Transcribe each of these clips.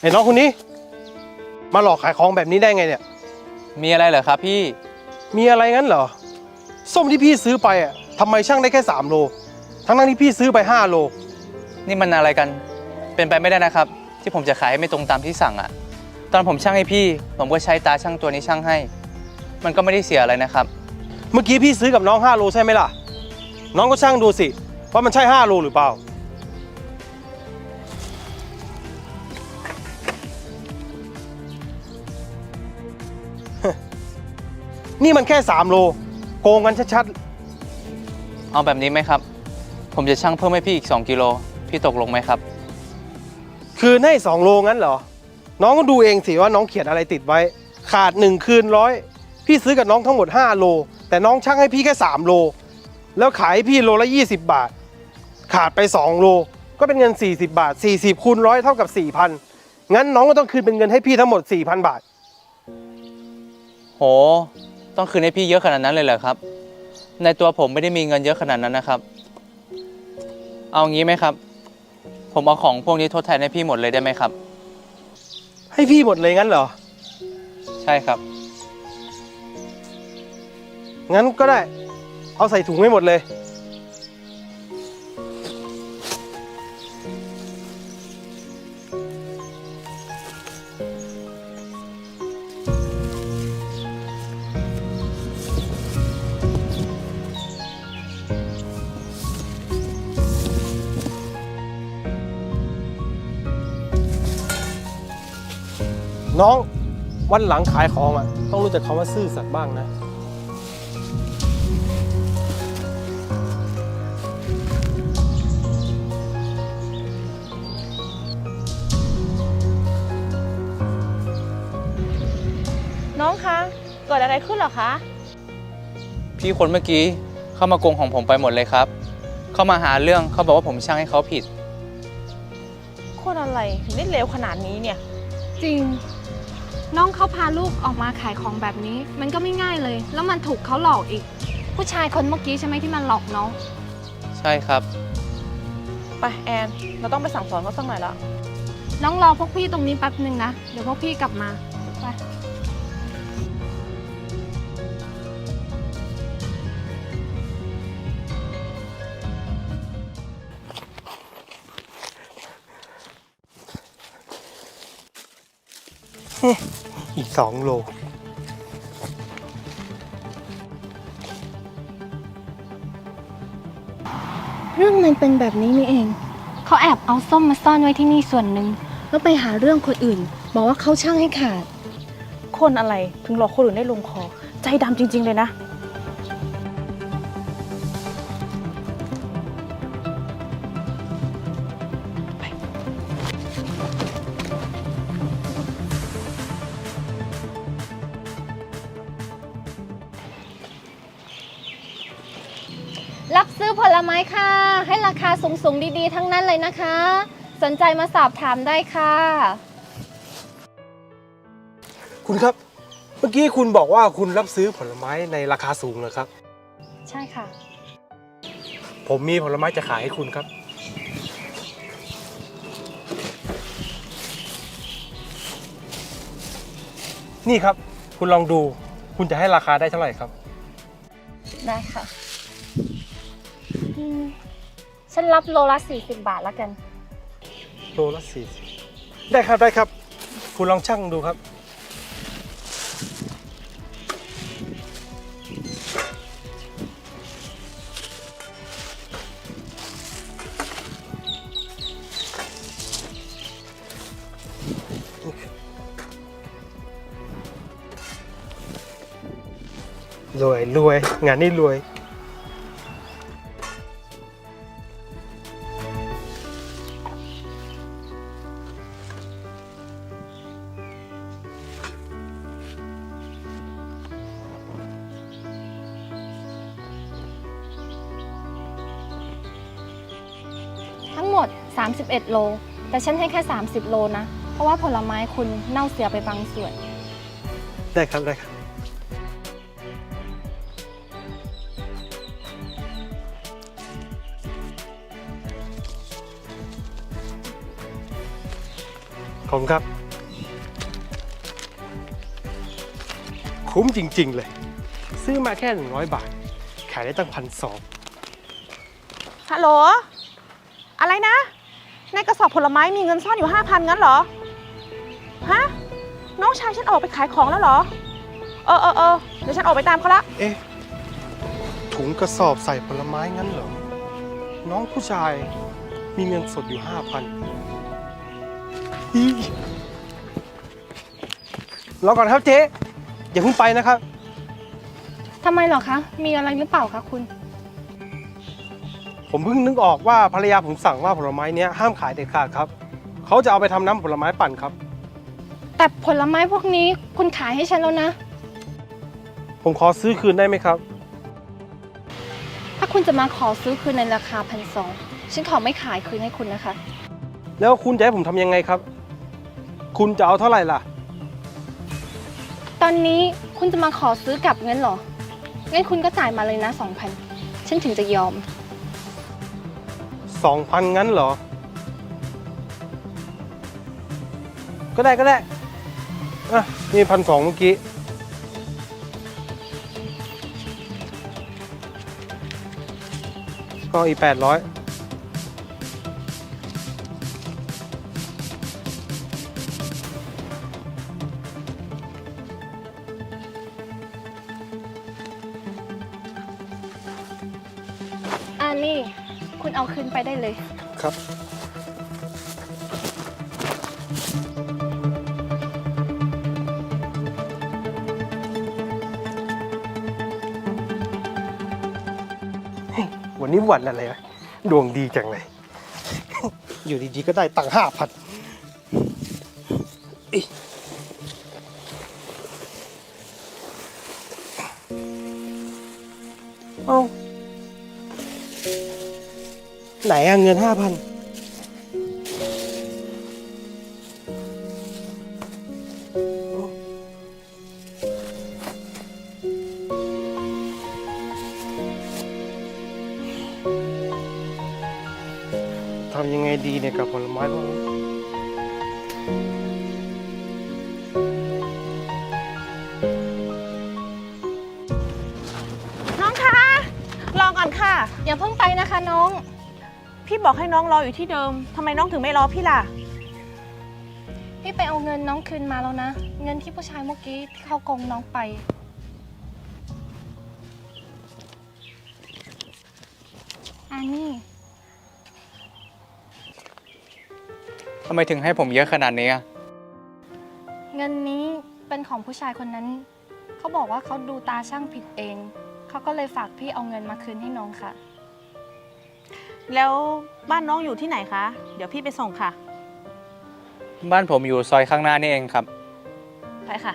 ไอ้น้องคนนี้ มาหลอกขายของแบบนี้ได้ไงเนี่ย มีอะไรเหรอครับพี่ มีอะไรงั้นเหรอ ส้มที่พี่ซื้อไปอะทำไมช่างได้แค่ 3 โล ทั้งนั้นที่พี่ซื้อไป 5 โล นี่มันอะไรกัน เป็นไปไม่ได้นะครับ ที่ผมจะขายให้ไม่ตรงตามที่สั่งอะตอนผมช่างให้พี่ ผมก็ใช้ตาช่างตัวนี้ช่างให้ มันก็ไม่ได้เสียอะไรนะครับ เมื่อกี้พี่ซื้อกับน้อง 5 โลใช่ไหมล่ะ น้องก็ช่างดูสิว่ามันใช่ 5 โลหรือเปล่า นี่มันแค่ 3 โล โกงกันชัดเอาแบบนี้ไหมครับ ผมจะช่างเพิ่มให้พี่อีก 2 กิโล พี่ตกลงไหมครับ ๆ คืนให้ 2 โลงั้นเหรอ น้องก็ดูเองสิว่าน้องเขียนอะไรติดไว้ ขาด 1 คืนร้อย พี่ซื้อกับน้องทั้งหมด 5 โล แต่น้องช่างให้พี่แค่ 3 โล แล้วขายให้พี่โลละ 20 บาท ขาดไป 2 โล ก็เป็นเงิน 40 บาท 40คูณร้อยเท่ากับ4,000งั้นน้องก็ต้องคืนเป็นเงินให้พี่ทั้งหมด4,000บาท โห ต้องคืนให้พี่เยอะขนาดนั้นเลยเหรอครับ ในตัวผมไม่ได้มีเงินเยอะขนาดนั้นนะครับ เอางี้ไหมครับ ผมเอาของพวกนี้ทดแทนให้พี่หมดเลยได้ไหมครับ ให้พี่หมดเลยงั้นเหรอ ใช่ครับ งั้นก็ได้ เอาใส่ถุงให้หมดเลย น้องวันหลังขายของอะ ต้องรู้จักคำว่าซื่อสัตย์บ้างนะ น้องคะเกิดอะไรขึ้นเหรอคะ พี่คนเมื่อกี้เข้ามาโกงของผมไปหมดเลยครับ เข้ามาหาเรื่องเขาบอกว่าผมช่างให้เขาผิดคนอะไรถึงได้เลวขนาดนี้เนี่ย จริง น้องเขาพาลูกออกมาขายของแบบนี้ มันก็ไม่ง่ายเลย แล้วมันถูกเขาหลอกอีก ผู้ชายคนเมื่อกี้ใช่ไหมที่มันหลอกน้อง ใช่ครับ ไปแอน เราต้องไปสั่งสอนเขาสักหน่อยละน้องรอพวกพี่ตรงนี้แป๊บหนึ่งนะ เดี๋ยวพวกพี่กลับมา ไปอี ก 2 โล เรื่องมันเป็นแบบนี้นี่เอง เขาแอบเอาส้มมาซ่อนไว้ที่นี่ส่วนหนึ่งแล้วไปหาเรื่องคนอื่น บอกว่าเขาช่างให้ขาด คนอะไรถึงหลอกคนอื่นได้ลงคอ ใจดำจริง ๆ เลยนะ รับซื้อผลไม้ค่ะ ให้ราคาสูงๆดีๆ ทั้งนั้นเลยนะคะ สนใจมาสอบถามได้ค่ะ คุณครับ เมื่อกี้คุณบอกว่าคุณรับซื้อผลไม้ในราคาสูงเหรอครับ ใช่ค่ะ ผมมีผลไม้จะขายให้คุณครับ นี่ครับ คุณลองดู คุณจะให้ราคาได้เท่าไหร่ครับ ได้ค่ะอืม ฉันรับโลละ40บบาทแล้วกัน โลละสี่ได้ครับได้ครับ คุณลองชั่งดูครับ รวยรวยงานนี้รวย แต่ฉันให้แค่ 30 โลนะ เพราะว่าผลไม้คุณเน่าเสียไปบางส่วน ได้ครับได้ครับ ขอบผมครับ คุ้มจริง ๆ เลย ซื้อมาแค่ 100 บาท ขายได้ตั้งพันสองฮัลโหล อะไรนะ ในกระสอบผลไม้มีเงินซ่อนอยู่ห้าพันงั้นเหรอ ฮะ น้องชายฉันออกไปขายของแล้วเหรอ เออเออเออเดี๋ยวฉันออกไปตามเขาละ เอ๊ะ ถุงกระสอบใส่ผลไม้งั้นเหรอ น้องผู้ชายมีเงินสดอยู่ห้าพันรอก่อนครับเจ๊อย่าเพิ่งไปนะครับ ทำไมเหรอคะ มีอะไรหรือเปล่าคะคุณ ผมเพิ่งนึกออกว่าภรรยาผมสั่งว่าผลไม้เนี้ยห้ามขายเด็ดขาดครับเขาจะเอาไปทำน้ำผลไม้ปั่นครับ แต่ผลไม้พวกนี้คุณขายให้ฉันแล้วนะ ผมขอซื้อคืนได้ไหมครับ ถ้าคุณจะมาขอซื้อคืนในราคาพันสองฉันขอไม่ขายคืนให้คุณนะคะ แล้วคุณจะให้ผมทำยังไงครับ คุณจะเอาเท่าไหร่ล่ะ ตอนนี้คุณจะมาขอซื้อกลับเงินเหรองั้นคุณก็จ่ายมาเลยนะสองพันฉันถึงจะยอม สองพันงั้นเหรอ ก็ได้ก็ได้อะนี่พันสองเมื่อกี้ ก็อีกแปดร้อย คุณเอาคืนไปได้เลย ครับ วันนี้วันอะไรวะดวงดีจังเลย อยู่ดีๆก็ได้ตังห้าพัน อะเงินห้าพันทำยังไงดีเนี่ยกับผลไม้พวกนี้น้องคะ รอก่อนค่ะ อย่าเพิ่งไปนะคะน้อง พี่บอกให้น้องรออยู่ที่เดิมทำไมน้องถึงไม่รอพี่ล่ะ พี่ไปเอาเงินน้องคืนมาแล้วนะ เงินที่ผู้ชายเมื่อกี้ที่เขาโกงน้องไป อันนี้ทำไมถึงให้ผมเยอะขนาดนี้อะเงินนี้เป็นของผู้ชายคนนั้น เขาบอกว่าเขาดูตาช่างผิดเอง เขาก็เลยฝากพี่เอาเงินมาคืนให้น้องค่ะ แล้วบ้านน้องอยู่ที่ไหนคะ เดี๋ยวพี่ไปส่งค่ะ บ้านผมอยู่ซอยข้างหน้านี่เองครับ ไปค่ะ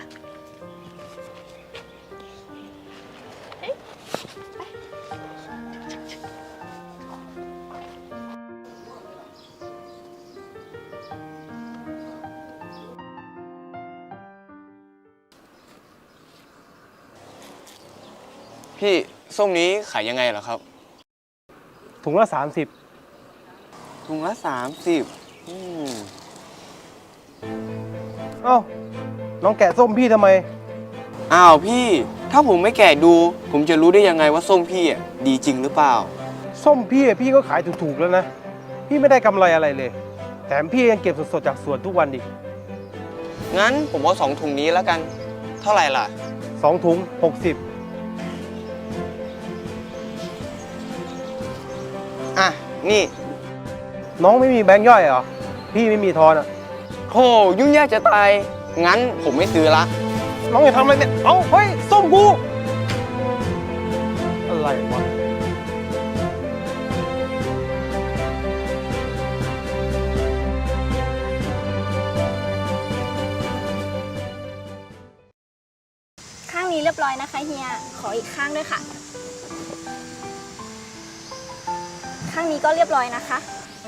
พี่ส้มนี้ขายยังไงเหรอครับ ถุงละสามสิบถุงละสามสิบอืมอ้า น้องแกะส้มพี่ทำไม อ้าวพี่ ถ้าผมไม่แกะดู ผมจะรู้ได้ยังไงว่าส้มพี่อะดีจริงหรือเปล่า ส้มพี่พี่ก็ขายถูกๆแล้วนะ พี่ไม่ได้กำไรอะไรเลย แถมพี่ยังเก็บสดๆจากสวนทุกวันดิงั้นผมเอาสองถุงนี้แล้วกัน เท่าไหร่ล่ะ สองถุง 60 นี่ น้องไม่มีแบงค์ย่อยเหรอ พี่ไม่มีทอนอะ โหยุ่งยากจะตาย งั้นผมไม่ซื้อละ น้องอย่าทำอะไรเนี่ย เอ้าเฮ้ยส้มกูอะไรวะข้างนี้เรียบร้อยนะคะเฮีย ขออีกข้างด้วยค่ะ ข้างนี้ก็เรียบร้อยนะคะ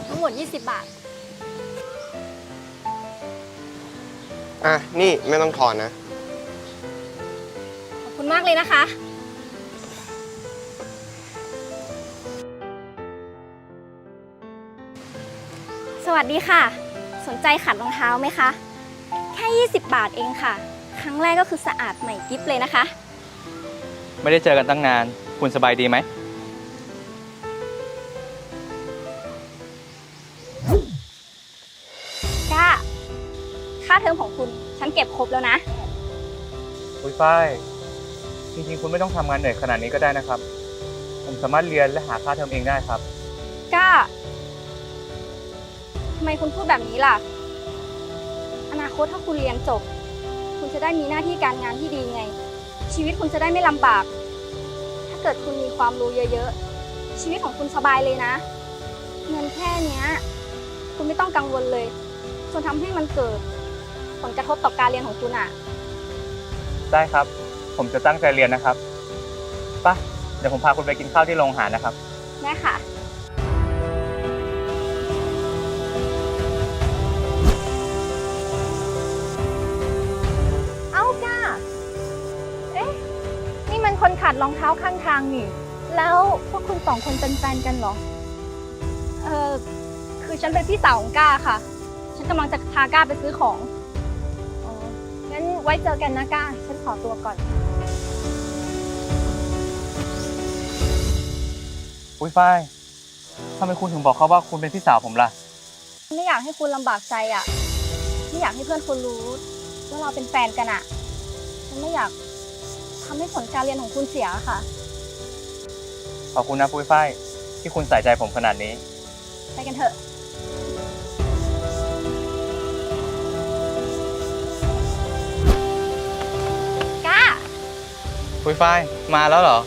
ทั้งหมด 20 บาท อะ นี่ไม่ต้องถอนนะ ขอบคุณมากเลยนะคะ สวัสดีค่ะ สนใจขัดรองเท้าไหมคะ แค่ 20 บาทเองค่ะ ครั้งแรกก็คือสะอาดใหม่กิ๊บเลยนะคะ ไม่ได้เจอกันตั้งนาน คุณสบายดีไหม ครบแล้วนะ คุยฝ้าย จริงๆ คุณไม่ต้องทำงานเหนื่อยขนาดนี้ก็ได้นะครับ ผมสามารถเรียนและหาค่าเทอมเองได้ครับ ก้าทำไมคุณพูดแบบนี้ล่ะ อนาคตถ้าคุณเรียนจบ คุณจะได้มีหน้าที่การงานที่ดีไง ชีวิตคุณจะได้ไม่ลำบาก ถ้าเกิดคุณมีความรู้เยอะๆ ชีวิตของคุณสบายเลยนะ เงินแค่เนี้ย คุณไม่ต้องกังวลเลย จนทำให้มันเกิด ผลกระทบต่อการเรียนของคุณอะได้ครับ ผมจะตั้งใจเรียนนะครับไป่ะเดี๋ยวผมพาคุณไปกินข้าวที่โรงอาหารนะครับ ได้ค่ะ เอ้าก้า เอ๊ะ นี่มันคนขาดรองเท้าข้างทางนี่ แล้วพวกคุณสองคนเป็นแฟนกันเหรอ เออคือฉันเป็นพี่สาวของก้าค่ะ ฉันกำลังจะพาก้าไปซื้อของอ๋องั้น ไว้เจอกันนะก้า ฉันขอตัวก่อน อุ้ยฝ้ายทำไมคุณถึงบอกเขาว่าคุณเป็นพี่สาวผมล่ะ ไม่อยากให้คุณลำบากใจอะ ไม่อยากให้เพื่อนคุณรู้ว่าเราเป็นแฟนกันอะ ฉันไม่อยากทำให้ผลการเรียนของคุณเสียค่ะ ขอบคุณนะปุ้ยฝ้ายที่คุณใส่ใจผมขนาดนี้ ไปกันเถอะ ปุ้ยฝ้ายมาแล้วเหรอ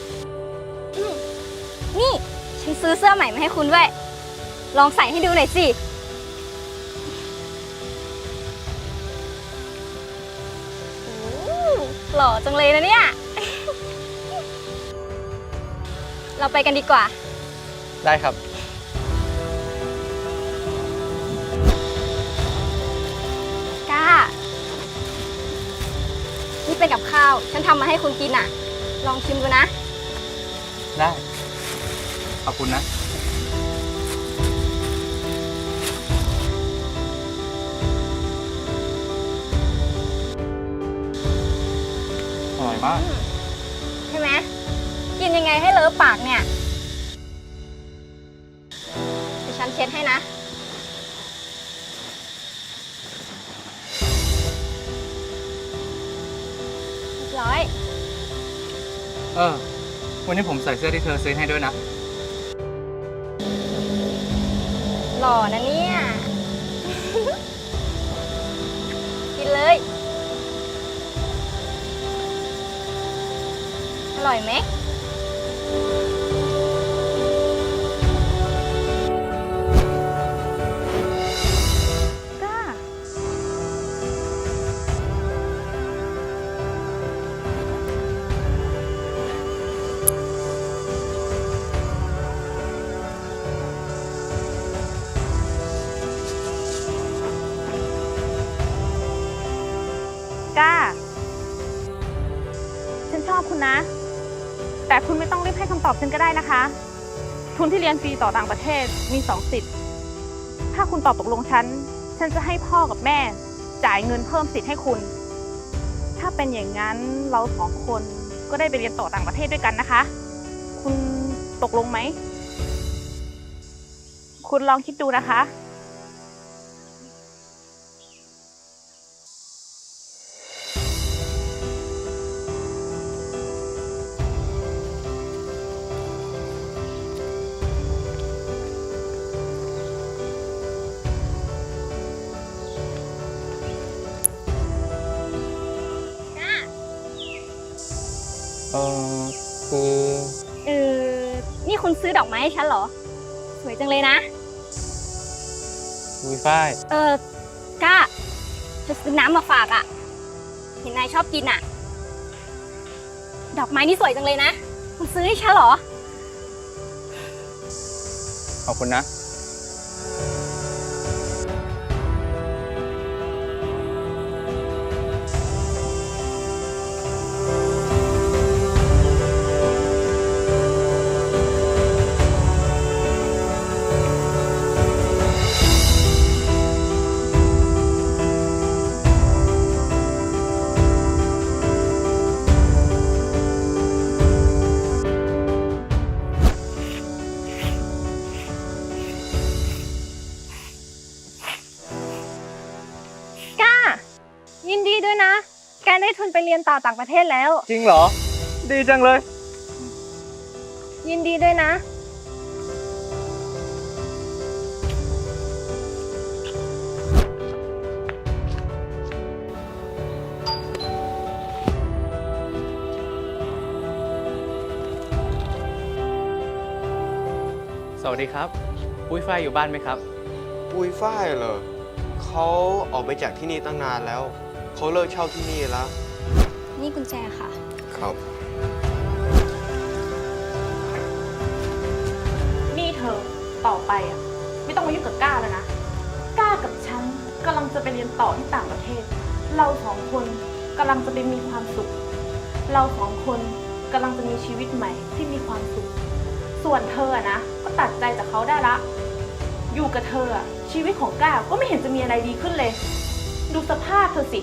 นี่ ฉันซื้อเสื้อใหม่มาให้คุณด้วย ลองใส่ให้ดูหน่อยสิ โอ้หล่อจังเลยนะเนี่ย เราไปกันดีกว่า ได้ครับ ก้า นี่เป็นกับข้าว ฉันทำมาให้คุณกินอะ ลองชิมดูนะ ได้ ขอบคุณนะ อร่อยมาก ใช่ไหมกินยังไงให้เลอะปากเนี่ยเดี๋ยวฉันเช็ดให้นะ เรียบร้อย เออ วันนี้ผมใส่เสื้อที่เธอซื้อให้ด้วยนะ หล่อนะเนี่ย กินเลย อร่อยไหม คุณไม่ต้องรีบให้คำตอบฉันก็ได้นะคะ ทุนที่เรียนฟรีต่อต่างประเทศมีสองสิทธิ์ ถ้าคุณตอบตกลงฉัน ฉันจะให้พ่อกับแม่ จ่ายเงินเพิ่มสิทธิ์ให้คุณ ถ้าเป็นอย่างนั้นเราสองคนก็ได้ไปเรียนต่อต่างประเทศด้วยกันนะคะ คุณตกลงไหม คุณลองคิดดูนะคะ เออคือเออ นี่คุณซื้อดอกไม้ให้ฉันเหรอ สวยจังเลยนะปุ้ยฝ้ายเออก้าจะซื้อน้ำมาฝากอะ่ะ เห็นนายชอบกินอะ่ะ ดอกไม้นี่สวยจังเลยนะ คุณซื้อให้ฉันเหรอ ขอบคุณนะ ยนต่อต่างประเทศแล้ว จริงเหรอ ดีจังเลย ยินดีด้วยนะ สวัสดีครับปุ้ยฝ้ายอยู่บ้านไหมครับ ปุยฝ้ายเหรอเขาออกไปจากที่นี่ตั้งนานแล้ว เขาเลิกเช่าที่นี่แล้ว นี่กุญแจค่ะ ครับ นี่เธอต่อไปอะไม่ต้องมายุ่งกับก้าแล้วนะ ก้ากับฉันกำลังจะไปเรียนต่อที่ต่างประเทศ เราสองคนกำลังจะไปมีความสุข เราสองคนกำลังจะมีชีวิตใหม่ที่มีความสุข ส่วนเธออะนะก็ตัดใจจากเขาได้ละ อยู่กับเธออะชีวิตของก้าก็ไม่เห็นจะมีอะไรดีขึ้นเลย ดูสภาพเธอสิ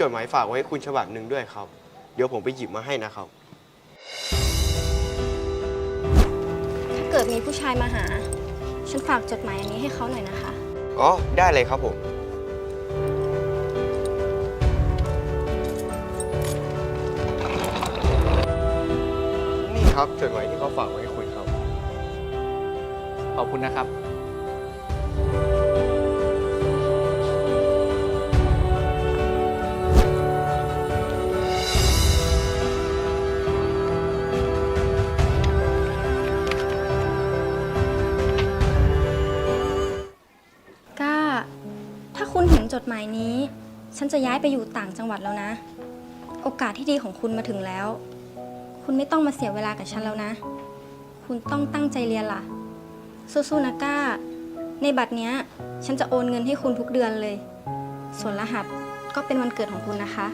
จดหมายฝากไว้ให้คุณฉบับหนึ่งด้วยครับ เดี๋ยวผมไปหยิบมาให้นะครับ ถ้าเกิดมีผู้ชายมาหา ฉันฝากจดหมายอันนี้ให้เขาหน่อยนะคะ อ๋อ ได้เลยครับผม นี่ครับจดหมายที่เขาฝากไว้ให้คุณครับ ขอบคุณนะครับ ดหมายนี้ ฉันจะย้ายไปอยู่ต่างจังหวัดแล้วนะ โอกาสที่ดีของคุณมาถึงแล้ว คุณไม่ต้องมาเสียเวลากับฉันแล้วนะ คุณต้องตั้งใจเรียนล่ะ สู้ๆนะก้า ในบัตรเนี้ย ฉันจะโอนเงินให้คุณทุกเดือนเลย ส่วนรหัสก็เป็นวันเกิดของคุณนะคะ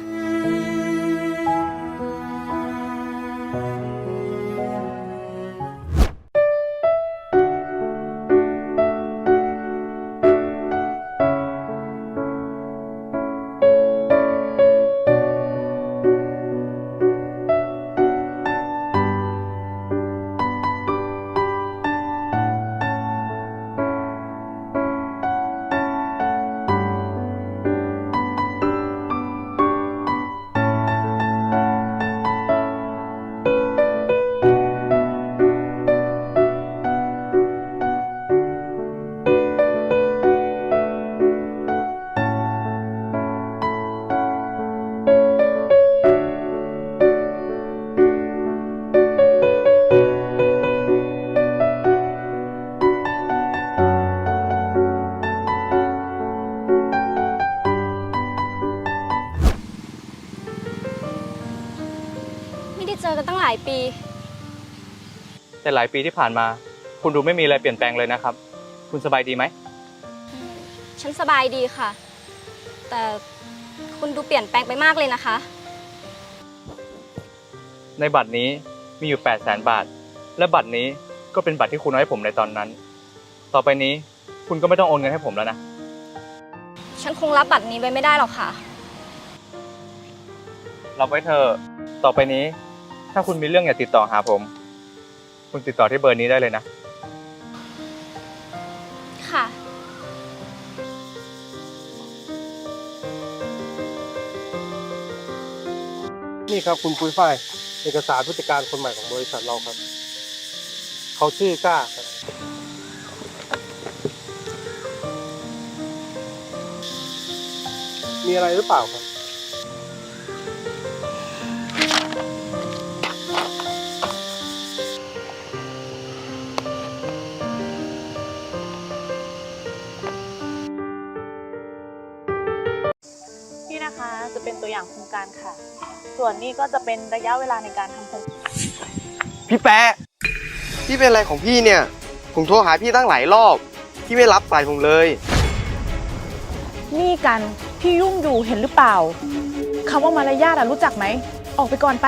หลายปี แต่หลายปีที่ผ่านมา คุณดูไม่มีอะไรเปลี่ยนแปลงเลยนะครับ คุณสบายดีไหม ฉันสบายดีค่ะ แต่คุณดูเปลี่ยนแปลงไปมากเลยนะคะ ในบัตรนี้มีอยู่ 8 0 0แสนบาท และบัตรนี้ก็เป็นบัตรที่คุณเอาให้ผมในตอนนั้น ต่อไปนี้คุณก็ไม่ต้องโอนเงินให้ผมแล้วนะ ฉันคงรับบัตรนี้ไว้ไม่ได้หรอกค่ะ รับไว้เถอะต่อไปนี้ ถ้าคุณมีเรื่องอยากติดต่อหาผม คุณติดต่อที่เบอร์นี้ได้เลยนะ ค่ะ นี่ครับคุณปุ้ยฝ้ายเอกสารผู้จัดการคนใหม่ของบริษัทเราครับ เขาชื่อก้าครับมีอะไรหรือเปล่าครับ การค่ะ ส่วนนี้ก็จะเป็นระยะเวลาในการทำโครงพี่แปะพี่เป็นอะไรของพี่เนี่ย ผมโทรหาพี่ตั้งหลายรอบ พี่ไม่รับสายผมเลย นี่กัน พี่ยุ่งอยู่เห็นหรือเปล่าคำว่ามารยาทอะรู้จักไหม ออกไปก่อนไป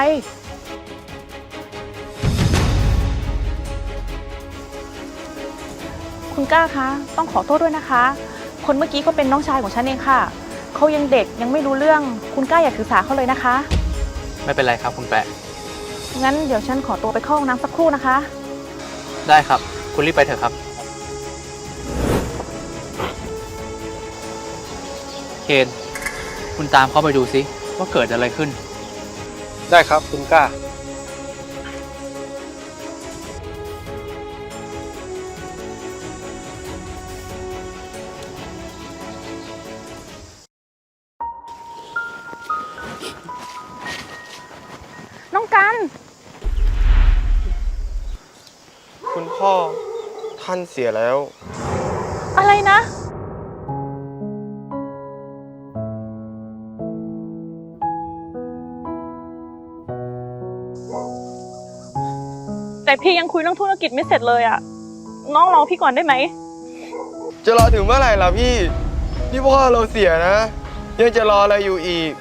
คุณก้าคะ ต้องขอโทษด้วยนะคะ คนเมื่อกี้ก็เป็นน้องชายของฉันเองค่ะ เขายังเด็กยังไม่รู้เรื่องคุณกล้าอย่าถือสาเขาเลยนะคะ ไม่เป็นไรครับคุณแปะ งั้นเดี๋ยวฉันขอตัวไปเข้าห้องน้ำสักครู่นะคะ ได้ครับ คุณรีบไปเถอะครับ เคน คุณตามเขาไปดูซิว่าเกิดอะไรขึ้น ได้ครับคุณกล้าานเสียแล้ว อะไรนะ แต่พี่ยังคุยเรื่องธุรกิจไม่เสร็จเลยอะน้องรอพี่ก่อนได้ไหม จะรอถึงเมื่อไหร่ล่ะพี่ นี่พ่อเราเสียนะ ยังจะรออะไรอยู่อีก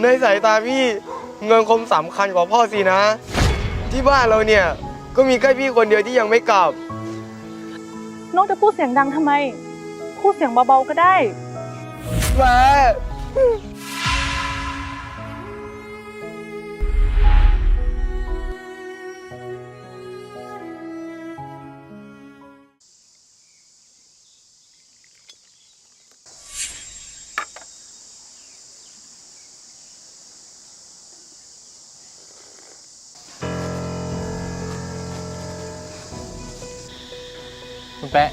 ในสายตาพี่เงินคมสำคัญกว่าพ่อสินะ ที่บ้านเราเนี่ย ก็มีแค่พี่คนเดียวที่ยังไม่กลับ น้องจะพูดเสียงดังทำไม พูดเสียงเบาๆก็ได้ แม่ คุณแปะ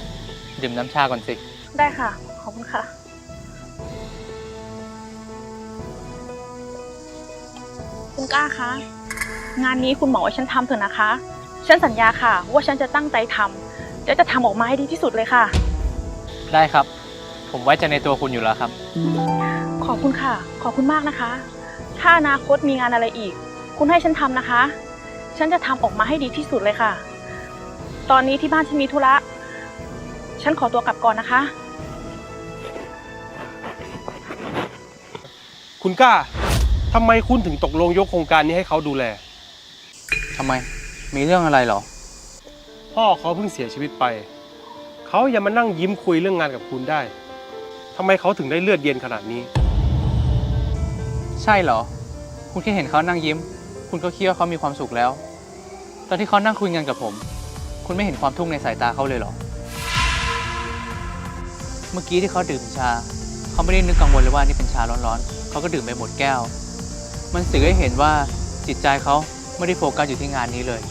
ดื่มน้ำชาก่อนสิ ได้ค่ะ ขอบคุณค่ะ คุณกล้าคะ งานนี้คุณหมอให้ฉันทำเถอะนะคะ ฉันสัญญาค่ะ ว่าฉันจะตั้งใจทำและจะทำออกมาให้ดีที่สุดเลยค่ะ ได้ครับ ผมไว้ใจในตัวคุณอยู่แล้วครับ ขอบคุณค่ะ ขอบคุณมากนะคะ ถ้าอนาคตมีงานอะไรอีก คุณให้ฉันทำนะคะ ฉันจะทำออกมาให้ดีที่สุดเลยค่ะ ตอนนี้ที่บ้านฉันมีธุระ ฉันขอตัวกลับก่อนนะคะ คุณกล้าทำไมคุณถึงตกลงยกโครงการนี้ให้เขาดูแล ทำไม มีเรื่องอะไรเหรอ พ่อเขาเพิ่งเสียชีวิตไป เขายังมานั่งยิ้มคุยเรื่องงานกับคุณได้ทำไมเขาถึงได้เลือดเย็นขนาดนี้ ใช่เหรอ คุณแค่เห็นเขานั่งยิ้ม คุณก็คิดว่าเขามีความสุขแล้ว ตอนที่เขานั่งคุยงานกับผม คุณไม่เห็นความทุกข์ในสายตาเขาเลยเหรอ เมื่อกี้ที่เขาดื่มชา เขาไม่ได้นึกกังวลเลยว่านี่เป็นชาร้อนๆ เขาก็ดื่มไปหมดแก้ว มันสื่อให้เห็นว่าจิตใจเขาไม่ได้โฟกัสอยู่ที่งานนี้เลย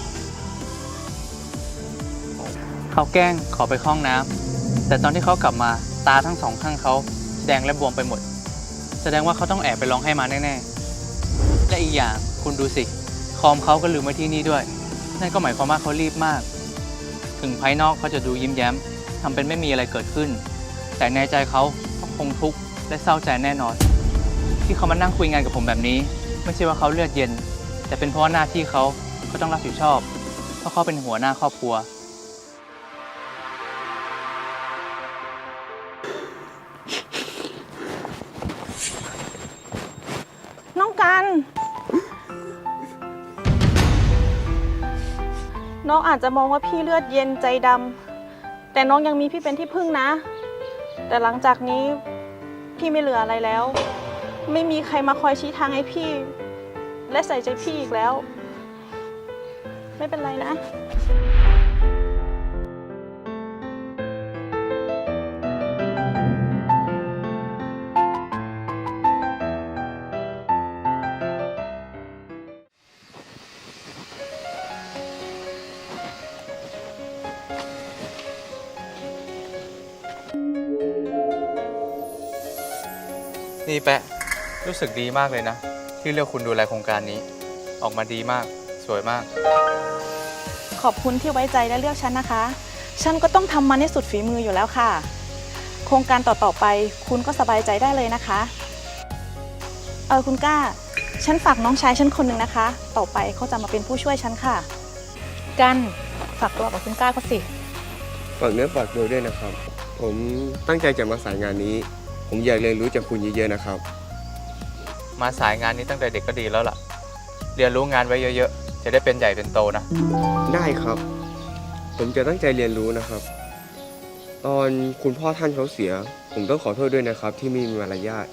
เขาแกล้งขอไปห้องน้ำแต่ตอนที่เขากลับมาตาทั้งสองข้างเขาแดงและบวมไปหมด แสดงว่าเขาต้องแอบไปร้องให้มาแน่ๆ และอีกอย่างคุณดูสิ คอมเขาก็ลืมไว้ที่นี่ด้วย นั่นก็หมายความว่าเขารีบมาก ถึงภายนอกเขาจะดูยิ้มแย้มทำเป็นไม่มีอะไรเกิดขึ้น แต่ในใจเขาเขาคงทุกข์และเศร้าใจแน่นอน ที่เขามานั่งคุยงานกับผมแบบนี้ ไม่ใช่ว่าเขาเลือดเย็น แต่เป็นเพราะว่าหน้าที่เขาเขาต้องรับผิดชอบ เพราะเขาเป็นหัวหน้าครอบครัว น้องกัน น้องอาจจะมองว่าพี่เลือดเย็นใจดำแต่น้องยังมีพี่เป็นที่พึ่งนะ แต่หลังจากนี้พี่ไม่เหลืออะไรแล้ว ไม่มีใครมาคอยชี้ทางให้พี่ และใส่ใจพี่อีกแล้ว ไม่เป็นไรนะ นี่แปะ รู้สึกดีมากเลยนะ ที่เลือกคุณดูแลโครงการนี้ ออกมาดีมาก สวยมาก ขอบคุณที่ไว้ใจและเลือกฉันนะคะ ฉันก็ต้องทำมันให้สุดฝีมืออยู่แล้วค่ะ โครงการต่อๆไป คุณก็สบายใจได้เลยนะคะ เออคุณก้า ฉันฝากน้องชายฉันคนหนึ่งนะคะ ต่อไปเขาจะมาเป็นผู้ช่วยฉันค่ะ กันฝากตัวกับคุณก้าก็สิ ฝากเนื้อฝากตัวด้วยนะครับ ผมตั้งใจจะมาสายงานนี้ ผมอยากเรียนรู้จากคุณเยอะๆนะครับ มาสายงานนี้ตั้งแต่เด็กก็ดีแล้วล่ะ เรียนรู้งานไว้เยอะๆ จะได้เป็นใหญ่เป็นโตนะ ได้ครับ ผมจะตั้งใจเรียนรู้นะครับ ตอนคุณพ่อท่านเขาเสีย ผมต้องขอโทษด้วยนะครับ ที่ไม่มีมารยาท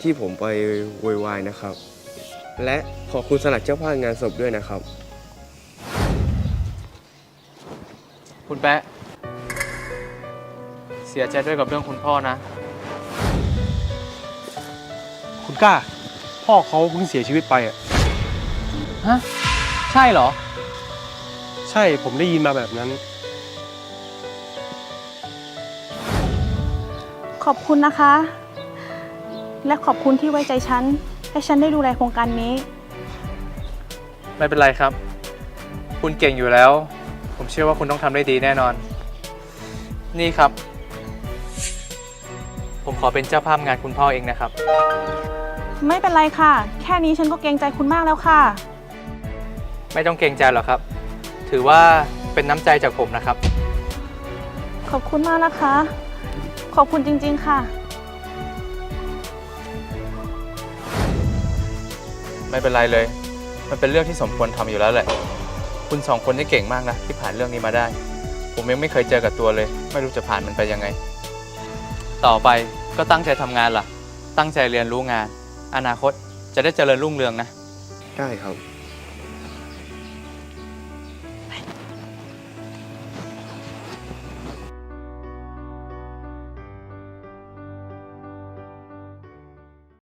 ที่ผมไปโวยวายนะครับ และขอบคุณสลัดเจ้าภาพงานศพด้วยนะครับ คุณแปะเสียใจด้วยกับเรื่องคุณพ่อนะ กล้า พ่อเขาเพิ่งเสียชีวิตไปอะ ฮะ ใช่เหรอ ใช่ผมได้ยินมาแบบนั้น ขอบคุณนะคะ และขอบคุณที่ไว้ใจฉัน ให้ฉันได้ดูแลโครงการนี้ ไม่เป็นไรครับ คุณเก่งอยู่แล้ว ผมเชื่อว่าคุณต้องทำได้ดีแน่นอน นี่ครับ ผมขอเป็นเจ้าภาพงานคุณพ่อเองนะครับ ไม่เป็นไรค่ะ แค่นี้ฉันก็เกรงใจคุณมากแล้วค่ะ ไม่ต้องเกรงใจหรอกครับ ถือว่าเป็นน้ำใจจากผมนะครับ ขอบคุณมากนะคะ ขอบคุณจริง ๆ ค่ะ ไม่เป็นไรเลย มันเป็นเรื่องที่สมควรทำอยู่แล้วแหละ คุณสองคนนี่เก่งมากนะ ที่ผ่านเรื่องนี้มาได้ ผมยังไม่เคยเจอกับตัวเลย ไม่รู้จะผ่านมันไปยังไง ต่อไปก็ตั้งใจทำงานล่ะ ตั้งใจเรียนรู้งาน อนาคตจะได้เจริญรุ่งเรืองนะ ได้ครับ